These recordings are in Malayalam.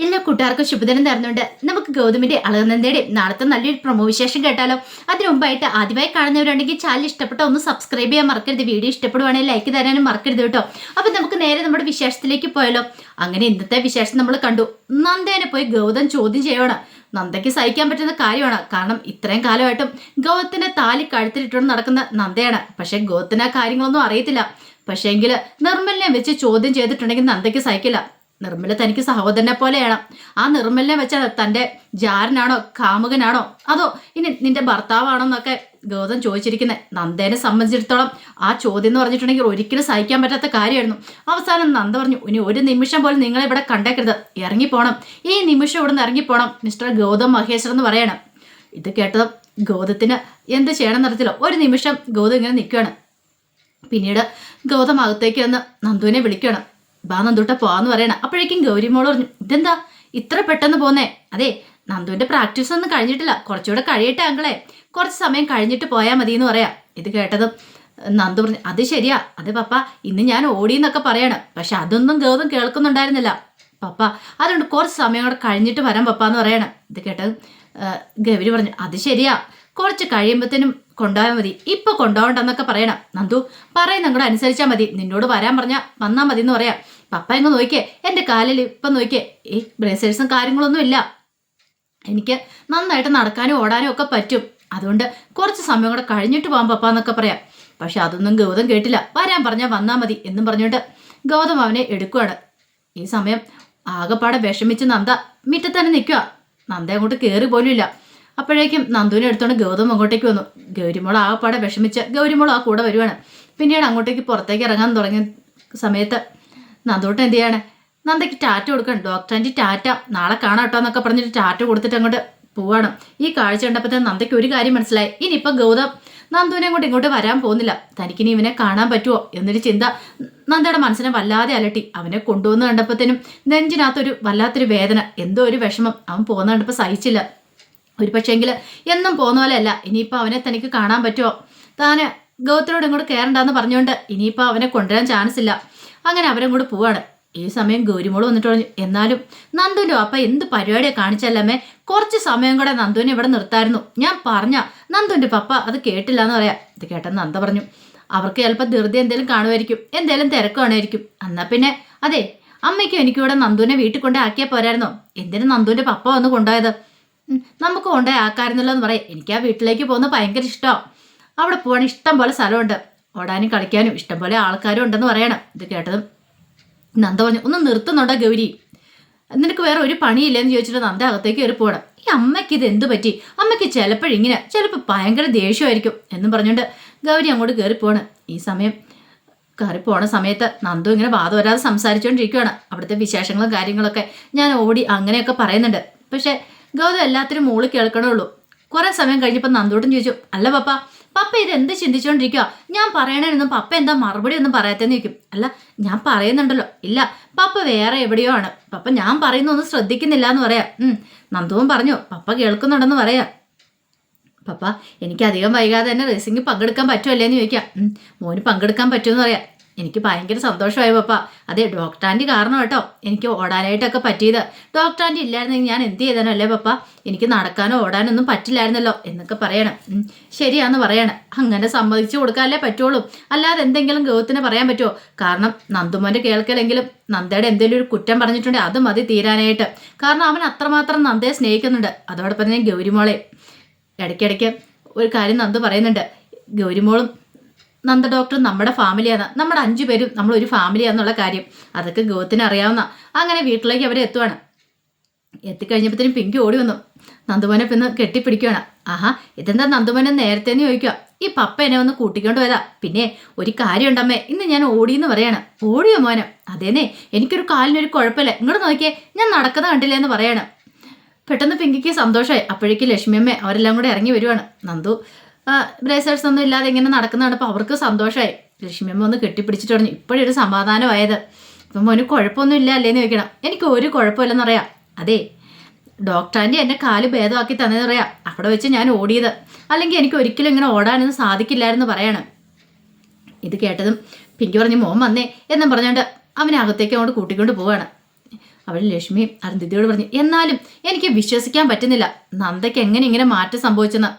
എല്ലാ കൂട്ടുകാർക്കും ശുഭദിനം തരുന്നുണ്ട് നമുക്ക് ഗൗതമിന്റെ അളകനന്ദയുടെ നാളത്തെ നല്ലൊരു പ്രൊമോ വിശേഷം കേട്ടാലോ. അതിനു മുമ്പായിട്ട് ആദ്യമായി കാണുന്നവരുണ്ടെങ്കിൽ ചാനൽ ഇഷ്ടപ്പെട്ട ഒന്ന് സബ്സ്ക്രൈബ് ചെയ്യാൻ മറക്കരുത്. വീഡിയോ ഇഷ്ടപ്പെടുവാണെങ്കിൽ ലൈക്ക് തരാനും മറക്കരുത് കേട്ടോ. അപ്പൊ നമുക്ക് നേരെ നമ്മുടെ വിശേഷത്തിലേക്ക് പോയാലോ. അങ്ങനെ ഇന്നത്തെ വിശേഷം നമ്മൾ കണ്ടു. നന്ദേനെ പോയി ഗൗതം ചോദ്യം ചെയ്യണം നന്ദയ്ക്ക് സഹിക്കാൻ പറ്റുന്ന കാര്യമാണ്. കാരണം ഇത്രയും കാലമായിട്ടും ഗൗതത്തിന്റെ താലി കഴുത്തിലിട്ടുകൊണ്ട് നടക്കുന്ന നന്ദയാണ്. പക്ഷെ ഗൗതത്തിന് ആ കാര്യങ്ങളൊന്നും അറിയത്തില്ല. പക്ഷേങ്കിൽ നിർമ്മലിനെ വെച്ച് ചോദ്യം ചെയ്തിട്ടുണ്ടെങ്കിൽ നന്ദയ്ക്ക് സഹിക്കില്ല. നിർമ്മല തനിക്ക് സഹോദരനെ പോലെയാണ് ആ നിർമ്മലിനെ വെച്ച തന്റെ ജാരനാണോ കാമുകനാണോ? അതോ ഇനി നിന്റെ ഭർത്താവാണോ എന്നൊക്കെ ഗൗതം ചോദിച്ചിരിക്കുന്നത് നന്ദേനെ സംബന്ധിച്ചിടത്തോളം ആ ചോദ്യം എന്ന് പറഞ്ഞിട്ടുണ്ടെങ്കിൽ ഒരിക്കലും സഹിക്കാൻ പറ്റാത്ത കാര്യമായിരുന്നു. അവസാനം നന്ദ പറഞ്ഞു ഇനി ഒരു നിമിഷം പോലും നിങ്ങളെ ഇവിടെ കണ്ടേക്കരുത്. ഇറങ്ങിപ്പോണം. ഈ നിമിഷം ഇവിടെ നിന്ന് ഇറങ്ങിപ്പോണം. മിസ്റ്റർ ഗൗതം മഹേശ്വർ എന്ന് പറയണം. ഇത് കേട്ടതും ഗൗതത്തിന് എന്ത് ചെയ്യണം നടത്തില്ല ഒരു നിമിഷം ഗൗതം ഇങ്ങനെ നിൽക്കുകയാണ്. പിന്നീട് ഗൗതം അകത്തേക്ക് വന്ന് നന്ദുവിനെ വിളിക്കുകയാണ്. ബാ നന്ദുട്ട പോവാന്ന് പറയണ. അപ്പോഴേക്കും ഗൗരിമോൾ പറഞ്ഞു ഇതെന്താ? ഇത്ര പെട്ടെന്ന് പോന്നേ. അതെ നന്ദുവിന്റെ പ്രാക്ടീസ് ഒന്നും കഴിഞ്ഞിട്ടില്ല. കുറച്ചുകൂടെ കഴിയട്ടെ അങ്കളെ. കുറച്ച് സമയം കഴിഞ്ഞിട്ട് പോയാൽ മതി എന്ന് പറയാം. ഇത് കേട്ടതും നന്ദു പറഞ്ഞു അത് ശരിയാ. അത് പപ്പ ഇന്ന് ഞാൻ ഓടി എന്നൊക്കെ പറയാണ്. പക്ഷെ അതൊന്നും ഗൗതം കേൾക്കുന്നുണ്ടായിരുന്നില്ല. പപ്പ അതുകൊണ്ട് കുറച്ച് സമയം കൂടെ കഴിഞ്ഞിട്ട് വരാം പപ്പ എന്ന് പറയണം. ഇത് കേട്ടത് ഗൗരി പറഞ്ഞു അത് ശരിയാ. കുറച്ച് കഴിയുമ്പോഴത്തേനും കൊണ്ടുപോയാൽ മതി. ഇപ്പൊ കൊണ്ടുപോകണ്ടെന്നൊക്കെ പറയണം. നന്ദു പറയുന്ന കൂടെ അനുസരിച്ചാൽ മതി. നിന്നോട് വരാൻ പറഞ്ഞാൽ വന്നാൽ മതി എന്ന് പറയാം. പപ്പ ഇങ്ങ് നോക്കിയേ എന്റെ കാലിൽ ഇപ്പം നോക്കിയേ ഈ ബ്രേസേഴ്സും കാര്യങ്ങളൊന്നും ഇല്ല. എനിക്ക് നന്നായിട്ട് നടക്കാനും ഓടാനും ഒക്കെ പറ്റും. അതുകൊണ്ട് കുറച്ച് സമയം കൂടെ കഴിഞ്ഞിട്ട് പോകാം പപ്പ എന്നൊക്കെ പറയാം. പക്ഷെ അതൊന്നും ഗൗതം കേട്ടില്ല. വരാൻ പറഞ്ഞാൽ വന്നാൽ മതി എന്നും പറഞ്ഞുകൊണ്ട് ഗൗതം അവനെ എടുക്കുകയാണ് ഈ സമയം ആകെപ്പാടെ വിഷമിച്ച് നന്ദ മിറ്റത്തന്നെ നിൽക്കുക നന്ദ അങ്ങോട്ട് കയറി പോലും ഇല്ല അപ്പോഴേക്കും നന്ദുവിനെ എടുത്തോണ്ട് ഗൗതം അങ്ങോട്ടേക്ക് വന്നു. ഗൗരിമോൾ പാടെ വിഷമിച്ച് ഗൗരിമോൾ ആ കൂടെ വരുവാണ്. പിന്നീട് അങ്ങോട്ടേക്ക് പുറത്തേക്ക് ഇറങ്ങാൻ തുടങ്ങിയ സമയത്ത് നന്ദുട്ട് എന്ത് ചെയ്യാണ്? നന്ദയ്ക്ക് ടാറ്റ കൊടുക്കണം. ഡോക്ടർ ആന്റി ടാറ്റ നാളെ കാണാം കേട്ടോ എന്നൊക്കെ പറഞ്ഞിട്ട് ടാറ്റ കൊടുത്തിട്ട് അങ്ങോട്ട് പോവാണ്. ഈ കാഴ്ച കണ്ടപ്പോഴത്തേന് നന്ദയ്ക്ക് ഒരു കാര്യം മനസ്സിലായി. ഇനിയിപ്പോൾ ഗൗതം നന്ദുവിനെ കൊണ്ട് ഇങ്ങോട്ട് വരാൻ പോകുന്നില്ല. തനിക്കിനി ഇവനെ കാണാൻ പറ്റുമോ എന്നൊരു ചിന്ത നന്ദയുടെ മനസ്സിനെ വല്ലാതെ അലട്ടി. അവനെ കൊണ്ടുവന്ന് കണ്ടപ്പോഴത്തേനും നെഞ്ചിനകത്തൊരു വല്ലാത്തൊരു വേദന എന്തോ ഒരു വിഷമം. അവൻ പോകുന്ന കണ്ടപ്പോൾ സഹിച്ചില്ല. ഒരു പക്ഷേങ്കിൽ എന്നും പോകുന്ന പോലെയല്ല ഇനിയിപ്പോൾ അവനെ തനിക്ക് കാണാൻ പറ്റുമോ താന് ഗൗത്രോട് ഇങ്ങോട്ട് കയറണ്ടെന്ന് പറഞ്ഞുകൊണ്ട് ഇനിയിപ്പോൾ അവനെ കൊണ്ടുവരാൻ ചാൻസ് ഇല്ല. അങ്ങനെ അവരും കൂടെ പോവാണ്. ഈ സമയം ഗൗരിമോൾ വന്നിട്ട് പറഞ്ഞു എന്നാലും നന്ദുവിന്റെ അപ്പ എന്ത് പരിപാടിയാണ് കാണിച്ചല്ലമ്മേ കുറച്ച് സമയം കൂടെ നന്ദുവിനെ ഇവിടെ നിർത്തായിരുന്നു. ഞാൻ പറഞ്ഞ നന്ദുവിന്റെ പപ്പ അത് കേട്ടില്ല എന്ന് പറയാം. ഇത് കേട്ടെന്ന് നന്ദ പറഞ്ഞു അവർക്ക് ചിലപ്പോൾ ധൃതി എന്തെങ്കിലും കാണുമായിരിക്കും. എന്തെങ്കിലും തിരക്ക് കാണുമായിരിക്കും എന്നാൽ പിന്നെ അതെ അമ്മയ്ക്കും എനിക്കും ഇവിടെ നന്ദുവിനെ വീട്ടിൽ കൊണ്ടേ ആക്കിയാൽ പോരായിരുന്നോ? എന്തിനു നന്ദുവിന്റെ പപ്പ വന്ന് കൊണ്ടുപോയത്? നമുക്ക് കൊണ്ടേ ആക്കാരുന്നല്ലോ എന്ന് പറയാം. എനിക്ക് ആ വീട്ടിലേക്ക് പോകുന്നത് ഭയങ്കര ഇഷ്ടമാണ് അവിടെ പോകാൻ ഇഷ്ടം പോലെ സ്ഥലമുണ്ട്. ഓടാനും കളിക്കാനും ഇഷ്ടം പോലെ ആൾക്കാരും ഉണ്ടെന്ന് പറയണം. ഇത് കേട്ടതും നന്ദ പറഞ്ഞു ഒന്ന് നിർത്തുന്നുണ്ടോ ഗൗരി? നിനക്ക് വേറെ ഒരു പണിയില്ലെന്ന് ചോദിച്ചിട്ട് നന്ദ അകത്തേക്ക് കയറി പോകണം ഈ അമ്മയ്ക്ക് ഇത് എന്ത് പറ്റി? അമ്മയ്ക്ക് ചിലപ്പോഴിങ്ങനെ ചിലപ്പോൾ ഭയങ്കര ദേഷ്യമായിരിക്കും എന്നും പറഞ്ഞുകൊണ്ട് ഗൗരി അങ്ങോട്ട് കയറി പോകണം ഈ സമയം കയറി പോണ സമയത്ത് നന്ദു ഇങ്ങനെ വാദം വരാതെ സംസാരിച്ചുകൊണ്ടിരിക്കുകയാണ് അവിടുത്തെ വിശേഷങ്ങളും കാര്യങ്ങളൊക്കെ ഞാൻ ഓടി അങ്ങനെയൊക്കെ പറയുന്നുണ്ട്. പക്ഷേ ഗൗതം എല്ലാത്തിനും മോൾ കേൾക്കണുള്ളൂ. കുറെ സമയം കഴിഞ്ഞപ്പോൾ നന്ദോട്ടും ചോദിച്ചു അല്ല പപ്പ പപ്പ ഇത് എന്ത് ചിന്തിച്ചുകൊണ്ടിരിക്കുക ഞാൻ പറയണേനൊന്നും പപ്പ എന്താ മറുപടി ഒന്നും പറയാത്തെന്ന് ചോദിക്കും. അല്ല ഞാൻ പറയുന്നുണ്ടല്ലോ. ഇല്ല പപ്പ വേറെ എവിടെയോ ആണ്. പപ്പ ഞാൻ പറയുന്നൊന്നും ശ്രദ്ധിക്കുന്നില്ല എന്ന് പറയാം നന്ദുവും പറഞ്ഞു പപ്പ കേൾക്കുന്നുണ്ടെന്ന് പറയാം. പപ്പ എനിക്ക് അധികം വൈകാതെ തന്നെ റേസിംഗ് പങ്കെടുക്കാൻ പറ്റുമല്ലേ എന്ന് ചോദിക്കാം മോന് പങ്കെടുക്കാൻ പറ്റുമെന്ന് പറയാം. എനിക്ക് ഭയങ്കര സന്തോഷമായി പപ്പ. അതെ ഡോക്ടർ ആന്റി കാരണം കേട്ടോ. എനിക്ക് ഓടാനായിട്ടൊക്കെ പറ്റിയത്. ഡോക്ടർ ആന്റി ഇല്ലായിരുന്നെങ്കിൽ ഞാൻ എന്ത് ചെയ്തേനോ അല്ലേ പപ്പ? എനിക്ക് നടക്കാനോ ഓടാനോ ഒന്നും പറ്റില്ലായിരുന്നല്ലോ എന്നൊക്കെ പറയണം. ശരിയാന്ന് പറയണം. അങ്ങനെ സമ്മതിച്ചു കൊടുക്കാനല്ലേ പറ്റുള്ളൂ. അല്ലാതെ എന്തെങ്കിലും ഗൗത്തിന് പറയാൻ പറ്റുമോ? കാരണം നന്ദുമോന്റെ കേൾക്കലെങ്കിലും നന്ദയുടെ എന്തെങ്കിലും ഒരു കുറ്റം പറഞ്ഞിട്ടുണ്ടെങ്കിൽ അത് മതി തീരാനായിട്ട്. കാരണം അവൻ അത്രമാത്രം നന്ദയെ സ്നേഹിക്കുന്നുണ്ട്. അതോടൊപ്പം തന്നെ ഗൗരിമോളെ. ഇടയ്ക്കിടയ്ക്ക് ഒരു കാര്യം നന്ദു പറയുന്നുണ്ട്. ഗൗരിമോളും നന്ദ ഡോക്ടർ നമ്മുടെ ഫാമിലിയാണ് നമ്മുടെ അഞ്ചു പേരും നമ്മൾ ഒരു ഫാമിലിയാന്നുള്ള കാര്യം. അതൊക്കെ ഗോത്തിന് അറിയാവുന്ന. അങ്ങനെ വീട്ടിലേക്ക് അവർ എത്തുവാണ്. എത്തിക്കഴിഞ്ഞപ്പോഴത്തേനും പിങ്കി ഓടി വന്നു. നന്ദുമോനെ പിന്നെ കെട്ടിപ്പിടിക്കുകയാണ് ആഹാ ഇതെന്താ നന്ദുമോനെ നേരത്തെ ചോദിക്കുക? ഈ പപ്പ എന്നെ ഒന്ന് കൂട്ടിക്കൊണ്ട് വരാ. പിന്നെ ഒരു കാര്യം ഉണ്ടമ്മേ ഇന്ന് ഞാൻ ഓടിയെന്ന് പറയാണ്. ഓടിയോ മോനെ? അതേനെ എനിക്കൊരു കാലിനൊരു കുഴപ്പമില്ല. ഇങ്ങോട്ട് നോക്കിയേ. ഞാൻ നടക്കുന്ന കണ്ടില്ല എന്ന് പറയാണ്. പെട്ടെന്ന് പിങ്കിക്ക് സന്തോഷമായി. അപ്പോഴേക്ക് ലക്ഷ്മിയമ്മ അവരെല്ലാം കൂടെ ഇറങ്ങി വരുവാണ്. നന്ദു ബ്രേസേഴ്സ് ഒന്നും ഇല്ലാതെ ഇങ്ങനെ നടക്കുന്നതാണ്. അപ്പോൾ അവർക്ക് സന്തോഷമായി. ലക്ഷ്മിയമ്മ ഒന്ന് കെട്ടിപ്പിടിച്ചിട്ട് പറഞ്ഞു ഇപ്പോഴൊരു സമാധാനമായത്. ഇപ്പം മോന് കുഴപ്പമൊന്നും ഇല്ല അല്ലേന്ന് ചോദിക്കണം. എനിക്ക് ഒരു കുഴപ്പമില്ലെന്ന് അറിയാം അതെ ഡോക്ടറാന്റെ എന്നെ കാൽ ഭേദമാക്കി തന്നതെന്ന് പറയാം. അവിടെ വെച്ച് ഞാൻ ഓടിയത്. അല്ലെങ്കിൽ എനിക്ക് ഒരിക്കലും ഇങ്ങനെ ഓടാനൊന്നും സാധിക്കില്ലായിരുന്നു പറയാണ്. ഇത് കേട്ടതും പിങ്കി പറഞ്ഞു മോൻ വന്നേ എന്നും പറഞ്ഞുകൊണ്ട് അവനെ അകത്തേക്ക് അങ്ങോട്ട് കൂട്ടിക്കൊണ്ട് പോവാണ്. അവൾ ലക്ഷ്മി അരുന്ധിതിയോട് പറഞ്ഞു എന്നാലും എനിക്ക് വിശ്വസിക്കാൻ പറ്റുന്നില്ല. നന്ദയ്ക്ക് എങ്ങനെ ഇങ്ങനെ മാറ്റം സംഭവിച്ചെന്ന്.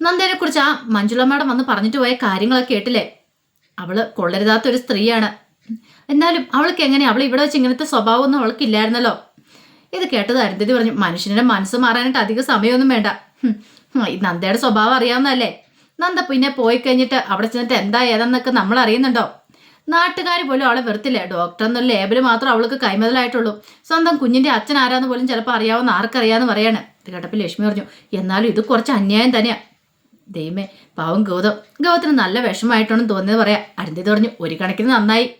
നന്ദനെ കുറിച്ച് ആ മഞ്ജുള മാഡം വന്ന് പറഞ്ഞിട്ട് പോയ കാര്യങ്ങളൊക്കെ കേട്ടില്ലേ? അവൾ കൊള്ളരുതാത്ത ഒരു സ്ത്രീയാണ്. എന്നാലും അവൾക്ക് എങ്ങനെ? അവൾ ഇവിടെ വെച്ച് ഇങ്ങനത്തെ സ്വഭാവമൊന്നും അവൾക്കില്ലായിരുന്നല്ലോ. ഇത് കേട്ടത് അരുന്ധതി പറഞ്ഞു മനുഷ്യനെ മനസ്സ് മാറാനായിട്ട് അധികം സമയമൊന്നും വേണ്ട. നന്ദയുടെ സ്വഭാവം അറിയാവുന്നതല്ലേ? നന്ദ പിന്നെ പോയി കഴിഞ്ഞിട്ട് അവിടെ ചെന്നിട്ട് എന്താ ഏതെന്നൊക്കെ നമ്മൾ അറിയുന്നുണ്ടോ? നാട്ടുകാർ പോലും അവളെ വെറുത്തില്ലേ. ഡോക്ടർ എന്നൊരു ലേബിൾ മാത്രം അവൾക്ക് കൈമുതലായിട്ടുള്ളൂ. സ്വന്തം കുഞ്ഞിന്റെ അച്ഛൻ ആരാന്ന് പോലും ചിലപ്പോൾ അറിയാവുന്ന ആർക്കറിയാന്ന് പറയാണ്. കേട്ടപ്പോൾ ലക്ഷ്മി പറഞ്ഞു എന്നാലും ഇത് കുറച്ച് അന്യായം തന്നെയാ. ദൈവമേ പാവം ഗൗതം. ഗൗതത്തിന് നല്ല വിഷമമായിട്ടാണെന്ന് തോന്നിയത് പറയാം അരുന്ധതി പറഞ്ഞു ഒരു കണക്കിന് നന്നായി.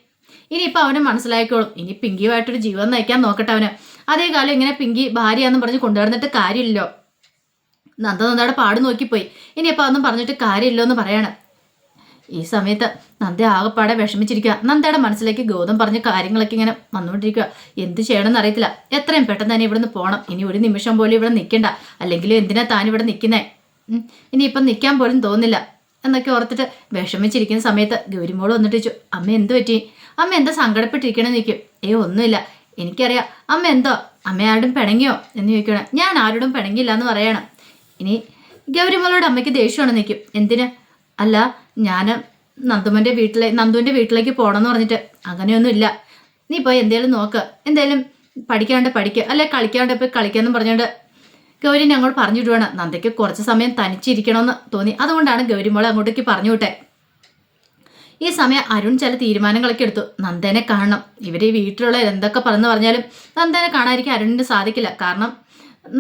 ഇനിയിപ്പോൾ അവന് മനസ്സിലാക്കിക്കോളും. ഇനി പിങ്കിയുമായിട്ടൊരു ജീവൻ നയിക്കാൻ നോക്കട്ടെ അവന്. അതേ കാലം ഇങ്ങനെ പിങ്കി ഭാര്യയാന്ന് പറഞ്ഞ് കൊണ്ടുവന്നിട്ട് കാര്യമില്ലല്ലോ. നന്ദ നന്ദയുടെ പാട് നോക്കിപ്പോയി. ഇനിയിപ്പോൾ അതൊന്നും പറഞ്ഞിട്ട് കാര്യമില്ലോ എന്ന് പറയാണ്. ഈ സമയത്ത് നന്ദ ആകെപ്പാടെ വിഷമിച്ചിരിക്കുക നന്ദയുടെ മനസ്സിലേക്ക് ഗൗതം പറഞ്ഞ കാര്യങ്ങളൊക്കെ ഇങ്ങനെ വന്നുകൊണ്ടിരിക്കുക എന്ത് ചെയ്യണമെന്ന് അറിയത്തില്ല. എത്രയും പെട്ടെന്ന് തന്നെ ഇവിടുന്ന് പോകണം ഇനി ഒരു നിമിഷം പോലും ഇവിടെ നിൽക്കണ്ട. അല്ലെങ്കിൽ എന്തിനാ താൻ ഇവിടെ നിൽക്കുന്നേ? ഇനിയിപ്പം നിൽക്കാൻ പോലും തോന്നില്ല. എന്നൊക്കെ ഓർത്തിട്ട് വിഷമിച്ചിരിക്കുന്ന സമയത്ത് ഗൗരിമോൾ വന്നിട്ട് ചോദിച്ചു അമ്മ എന്ത് പറ്റി? അമ്മ എന്താ സങ്കടപ്പെട്ടിരിക്കണേ നിൽക്കും ഏ ഒന്നുമില്ല. എനിക്കറിയാം അമ്മ എന്തോ? അമ്മ ആരോടും പിണങ്ങിയോ? എന്ന് ചോദിക്കണം ഞാൻ ആരോടും പിണങ്ങിയില്ല എന്ന് പറയണം. ഇനി ഗൗരിമോളോട് അമ്മയ്ക്ക് ദേഷ്യമാണ് നിൽക്കും എന്തിന്? അല്ല ഞാൻ നന്ദുമന്റെ വീട്ടിലെ നന്ദുവിന്റെ വീട്ടിലേക്ക് പോകണമെന്ന് പറഞ്ഞിട്ട് അങ്ങനെയൊന്നും ഇല്ല നീ പോയി എന്തേലും നോക്ക്. എന്തേലും പഠിക്കാണ്ട് പഠിക്കുക അല്ലെ കളിക്കാണ്ട് പോയി കളിക്കാമെന്ന് പറഞ്ഞുകൊണ്ട് ഗൗരി ഞങ്ങൾ പറഞ്ഞു വിടുവാണ് നന്ദയ്ക്ക് കുറച്ച് സമയം തനിച്ചിരിക്കണമെന്ന് തോന്നി. അതുകൊണ്ടാണ് ഗൗരി മോളെ അങ്ങോട്ടേക്ക് പറഞ്ഞു വിട്ടെ ഈ സമയം അരുൺ ചില തീരുമാനങ്ങളൊക്കെ എടുത്തു. നന്ദനെ കാണണം. ഇവർ ഈ വീട്ടിലുള്ള എന്തൊക്കെ പറഞ്ഞു പറഞ്ഞാലും നന്ദനെ കാണാതിരിക്കാൻ അരുണിന് സാധിക്കില്ല. കാരണം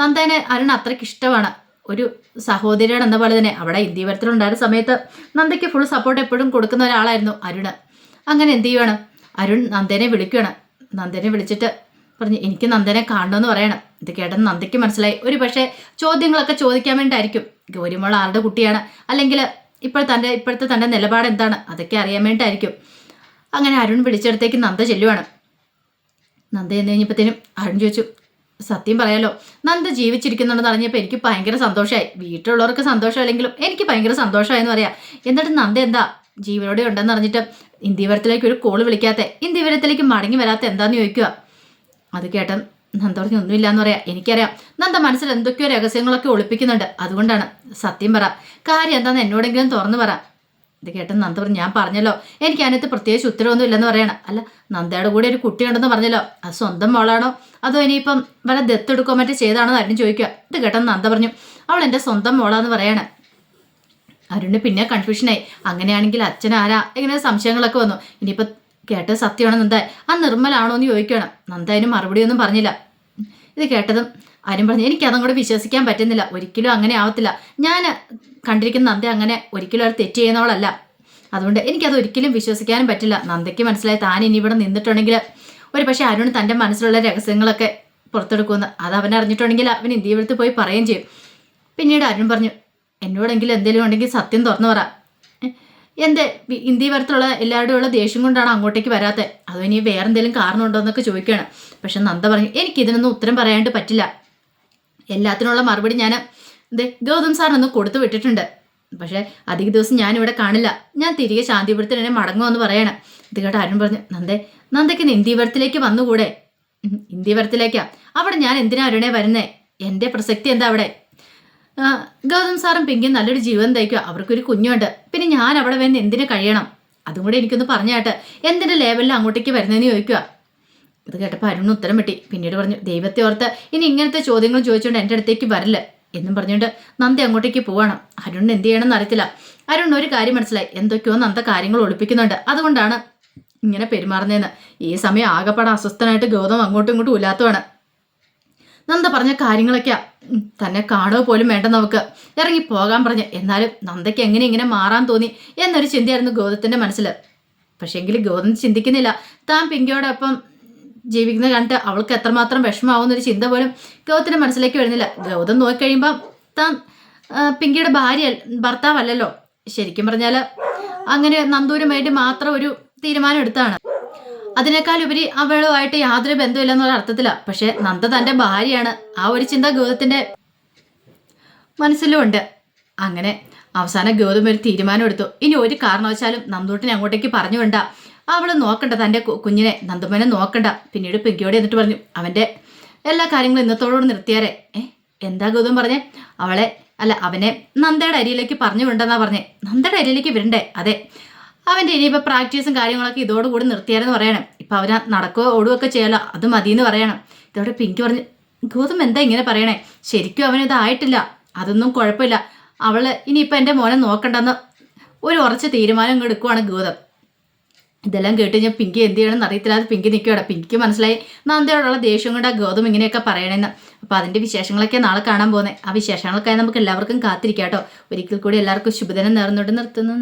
നന്ദനെ അരുൺ അത്രയ്ക്ക് ഇഷ്ടമാണ്. ഒരു സഹോദരിയുടെ എന്ന പോലെ തന്നെ. അവിടെ ഇന്ത്യവരത്തിലുണ്ടായിരുന്ന സമയത്ത് നന്ദയ്ക്ക് ഫുൾ സപ്പോർട്ട് എപ്പോഴും കൊടുക്കുന്ന ഒരാളായിരുന്നു അരുണ്. അങ്ങനെ എന്ത് ചെയ്യുവാണ്? അരുൺ നന്ദനെ വിളിക്കുകയാണ് നന്ദനെ വിളിച്ചിട്ട് പറഞ്ഞു എനിക്ക് നന്ദനെ കാണണമെന്ന് പറയണം. ഇത് കേട്ടെന്ന് നന്ദയ്ക്ക് മനസ്സിലായി. ഒരു പക്ഷേ ചോദ്യങ്ങളൊക്കെ ചോദിക്കാൻ വേണ്ടിയിട്ടായിരിക്കും. ഗൗരിമോൾ ആരുടെ കുട്ടിയാണ്? അല്ലെങ്കിൽ ഇപ്പോൾ തന്റെ ഇപ്പോഴത്തെ തന്റെ നിലപാട് എന്താണ്? അതൊക്കെ അറിയാൻ വേണ്ടിയിട്ടായിരിക്കും. അങ്ങനെ അരുൺ വിളിച്ചെടുത്തേക്ക് നന്ദ ചെല്ലുവാണ്. നന്ദ എന്ന് കഴിഞ്ഞപ്പോഴത്തേനും അരുൺ ചോദിച്ചു സത്യം പറയാലോ നന്ദ ജീവിച്ചിരിക്കുന്നുണ്ടെന്ന് അറിഞ്ഞപ്പോൾ എനിക്ക് ഭയങ്കര സന്തോഷമായി. വീട്ടിലുള്ളവർക്ക് സന്തോഷമല്ലെങ്കിലും എനിക്ക് ഭയങ്കര സന്തോഷമായെന്ന് പറയാം. എന്നിട്ട് നന്ദ എന്താ? ജീവനോടെ ഉണ്ടെന്ന് അറിഞ്ഞിട്ട് ഇന്ത്യവരത്തിലേക്ക് ഒരു കോൾ വിളിക്കാത്ത. ഇന്ത്യവരത്തിലേക്ക് മടങ്ങി വരാത്ത എന്താന്ന് ചോദിക്കുക? അത് കേട്ട നന്ദ പറഞ്ഞു ഒന്നുമില്ല എന്ന് പറയാം. എനിക്കറിയാം. നന്ദ മനസ്സിൽ എന്തൊക്കെയോ രഹസ്യങ്ങളൊക്കെ ഒളിപ്പിക്കുന്നുണ്ട്. അതുകൊണ്ടാണ്. സത്യം പറ. കാര്യം എന്താന്ന് എന്നോടെങ്കിലും തുറന്നു പറ. ഇത് കേട്ട നന്ദ പറഞ്ഞു ഞാൻ പറഞ്ഞല്ലോ. എനിക്ക് അതിനകത്ത് പ്രത്യേകിച്ച് ഉത്തരവൊന്നും ഇല്ലെന്ന് പറയണം. അല്ല നന്ദയുടെ കൂടെ ഒരു കുട്ടിയുണ്ടെന്ന് പറഞ്ഞല്ലോ. അത് സ്വന്തം മോളാണോ? അതോ ഇനിയിപ്പം വല്ല ദത്തെടുക്കോ മറ്റേ ചെയ്താണോ അരുൺ ചോദിക്കുക. ഇത് കേട്ടെന്ന് നന്ദ പറഞ്ഞു അവൾ എന്റെ സ്വന്തം മോളാന്ന് പറയണം. അരുണ് പിന്നെ കൺഫ്യൂഷനായി അങ്ങനെയാണെങ്കിൽ അച്ഛൻ ആരാ? ഇങ്ങനെ സംശയങ്ങളൊക്കെ വന്നു. ഇനിയിപ്പോൾ കേട്ടത് സത്യമാണ് നന്ദ? ആ നിർമ്മലാണോ എന്ന് ചോദിക്കണം നന്ദ അതിന് മറുപടിയൊന്നും പറഞ്ഞില്ല. ഇത് കേട്ടതും ആരും പറഞ്ഞു എനിക്ക് അതും കൂടെ വിശ്വസിക്കാൻ പറ്റുന്നില്ല. ഒരിക്കലും അങ്ങനെ ആവത്തില്ല. ഞാൻ കണ്ടിരിക്കുന്ന നന്ദ അങ്ങനെ ഒരിക്കലും അവർ തെറ്റ് ചെയ്യുന്നവളല്ല. അതുകൊണ്ട് എനിക്കത് ഒരിക്കലും വിശ്വസിക്കാനും പറ്റില്ല. നന്ദയ്ക്ക് മനസ്സിലായി താൻ ഇനി ഇവിടെ നിന്നിട്ടുണ്ടെങ്കിൽ ഒരു പക്ഷേ അരുൺ തന്റെ മനസ്സിലുള്ള രഹസ്യങ്ങളൊക്കെ പുറത്തെടുക്കുമെന്ന്. അത് അവൻ അറിഞ്ഞിട്ടുണ്ടെങ്കിൽ അവൻ ഇന്ത്യവിടുത്ത് പോയി പറയുകയും ചെയ്യും. പിന്നീട് അരുൺ പറഞ്ഞു എന്നോടെങ്കിലും എന്തെങ്കിലും ഉണ്ടെങ്കിൽ സത്യം തുറന്നു പറ. എന്റെ ഇന്ത്യ പരത്തുള്ള എല്ലാവരുടെയും ഉള്ള ദേഷ്യം കൊണ്ടാണ് അങ്ങോട്ടേക്ക് വരാത്തത് അതോ ഇനി വേറെ എന്തെങ്കിലും കാരണമുണ്ടോ എന്നൊക്കെ ചോദിക്കുകയാണ് പക്ഷെ നന്ദ പറഞ്ഞു എനിക്ക് ഇതിനൊന്നും ഉത്തരം പറയാണ്ട് പറ്റില്ല. എല്ലാത്തിനുള്ള മറുപടി ഞാൻ ഇത് ഗൗതം സാറിനൊന്ന് കൊടുത്തു വിട്ടിട്ടുണ്ട്. പക്ഷേ അധിക ദിവസം ഞാൻ ഇവിടെ കാണില്ല. ഞാൻ തിരികെ ശാന്തിപുരത്തിന് എന്നെ മടങ്ങുമെന്ന് പറയണം. ഇത് കേട്ട് അരുൺ പറഞ്ഞു നന്ദേ നന്ദയ്ക്ക് ഇന്ന് ഇന്ത്യവരത്തിലേക്ക് വന്നുകൂടെ? ഇന്ത്യപുരത്തിലേക്കാ അവിടെ ഞാൻ എന്തിനാ അരുണേ വരുന്നേ? എന്റെ പ്രസക്തി എന്താ അവിടെ? ഗൗതം സാറും പിങ്കി നല്ലൊരു ജീവൻ തയ്ക്കുക അവർക്കൊരു കുഞ്ഞുണ്ട്. പിന്നെ ഞാൻ അവിടെ വന്ന് എന്തിനു കഴിയണം? അതും കൂടെ എനിക്കൊന്ന് പറഞ്ഞാട്ട് എന്തിന്റെ ലേവലിൽ അങ്ങോട്ടേക്ക് വരുന്നതെന്ന് ചോദിക്കുക. ഇത് കേട്ടപ്പോൾ അരുൺ ഉത്തരം വെട്ടി പിന്നീട് പറഞ്ഞു ദൈവത്തെ ഓർത്ത് ഇനി ഇങ്ങനത്തെ ചോദ്യങ്ങൾ ചോദിച്ചുകൊണ്ട് എന്റെ അടുത്തേക്ക് വരില്ല എന്നും പറഞ്ഞുകൊണ്ട് നന്ദി അങ്ങോട്ടേക്ക് പോവാണ്. അരുണിന് എന്ത് ചെയ്യണമെന്ന് അറിയത്തില്ല. അരുൺ ഒരു കാര്യം മനസ്സിലായി. എന്തൊക്കെയോ നന്ദ കാര്യങ്ങൾ ഒളിപ്പിക്കുന്നുണ്ട്. അതുകൊണ്ടാണ് ഇങ്ങനെ പെരുമാറുന്നതെന്ന് ഈ സമയം ആകെപ്പാടെ അസ്വസ്ഥനായിട്ട് ഗൗതം അങ്ങോട്ടും ഇങ്ങോട്ടും ഉലാത്തുവാണ് നന്ദ പറഞ്ഞ കാര്യങ്ങളൊക്കെ തന്നെ കാണുക പോലും വേണ്ട നമുക്ക്. ഇറങ്ങി പോകാൻ പറഞ്ഞ്. എന്നാലും നന്ദയ്ക്ക് എങ്ങനെ ഇങ്ങനെ മാറാൻ തോന്നി എന്നൊരു ചിന്തയായിരുന്നു ഗോതത്തിന്റെ മനസ്സിൽ പക്ഷേങ്കിൽ ഗോതം ചിന്തിക്കുന്നില്ല. താൻ പിങ്കിയോടൊപ്പം ജീവിക്കുന്ന കണ്ടിട്ട് അവൾക്ക് എത്രമാത്രം വിഷമാവുന്നൊരു ചിന്ത പോലും ഗൗതത്തിന്റെ മനസ്സിലേക്ക് വരുന്നില്ല. ഗൗതം നോക്കിക്കഴിയുമ്പോൾ താൻ പിങ്കിയുടെ ഭാര്യ ഭർത്താവല്ലല്ലോ. ശരിക്കും പറഞ്ഞാൽ അങ്ങനെ നന്ദൂരുമായിട്ട് മാത്രം ഒരു തീരുമാനം എടുത്താണ്. അതിനേക്കാൾ ഉപരി അവളുമായിട്ട് യാതൊരു ബന്ധമില്ലെന്നുള്ള അർത്ഥത്തിലാണ് പക്ഷെ നന്ദ തന്റെ ഭാര്യയാണ്. ആ ഒരു ചിന്ത ഗൗതത്തിന്റെ മനസ്സിലും ഉണ്ട് അങ്ങനെ അവസാനം ഗൗതം ഒരു തീരുമാനം എടുത്തു. ഇനി ഒരു കാരണവശാലും നന്ദൂട്ടിനെ അങ്ങോട്ടേക്ക് പറഞ്ഞു വേണ്ട. അവൾ നോക്കണ്ട തന്റെ കുഞ്ഞിനെ. നന്ദുമനെ നോക്കണ്ട. പിന്നീട് പിങ്കിയോട് എന്നിട്ട് പറഞ്ഞു അവന്റെ എല്ലാ കാര്യങ്ങളും ഇന്നത്തോടുകൂടി നിർത്തിയാരെ. എന്താ ഗൗതം പറഞ്ഞേ? അവളെ അല്ല അവനെ നന്ദയുടെ അരിയിലേക്ക് പറഞ്ഞു വിണ്ടെന്നാ പറഞ്ഞേ. നന്ദയുടെ അരിയിലേക്ക് വിടണ്ടേ? അതെ. അവന്റെ ഇനിയിപ്പോൾ പ്രാക്ടീസും കാര്യങ്ങളൊക്കെ ഇതോടുകൂടി നിർത്തിയാരെന്ന് പറയണം. ഇപ്പം അവന് നടക്കുകയോ ഓടുകയൊക്കെ ചെയ്യാലോ അത് മതി എന്ന് പറയണം. ഇതോടെ പിങ്കി പറഞ്ഞ് ഗൗതം എന്താ ഇങ്ങനെ പറയണേ? ശരിക്കും അവനിതായിട്ടില്ല അതൊന്നും കുഴപ്പമില്ല. അവൾ ഇനിയിപ്പോൾ എന്റെ മോനെ നോക്കണ്ടെന്ന് ഒരു ഉറച്ച തീരുമാനം ഇങ്ങ് എടുക്കുവാണ് ഗൗതം. ഇതെല്ലാം കേട്ട് ഞാൻ പിങ്കി എന്ത് ചെയ്യണമെന്ന് അറിയത്തില്ലാതെ പിങ്കി നിൽക്കുകയാണ് പിങ്കിക്ക് മനസ്സിലായി നന്ദയോടുള്ള ദേഷ്യം കൊണ്ട് ആ ഗൗതം ഇങ്ങനെയൊക്കെ പറയണമെന്ന് അപ്പോൾ അതിന്റെ വിശേഷങ്ങളൊക്കെ നാളെ കാണാൻ പോകുന്നത് ആ വിശേഷങ്ങൾക്കായി നമുക്ക് എല്ലാവർക്കും കാത്തിരിക്കാം കേട്ടോ ഒരിക്കൽ കൂടി എല്ലാവർക്കും ശുഭദിനം നേർന്നുകൊണ്ട് നിർത്തുന്നു.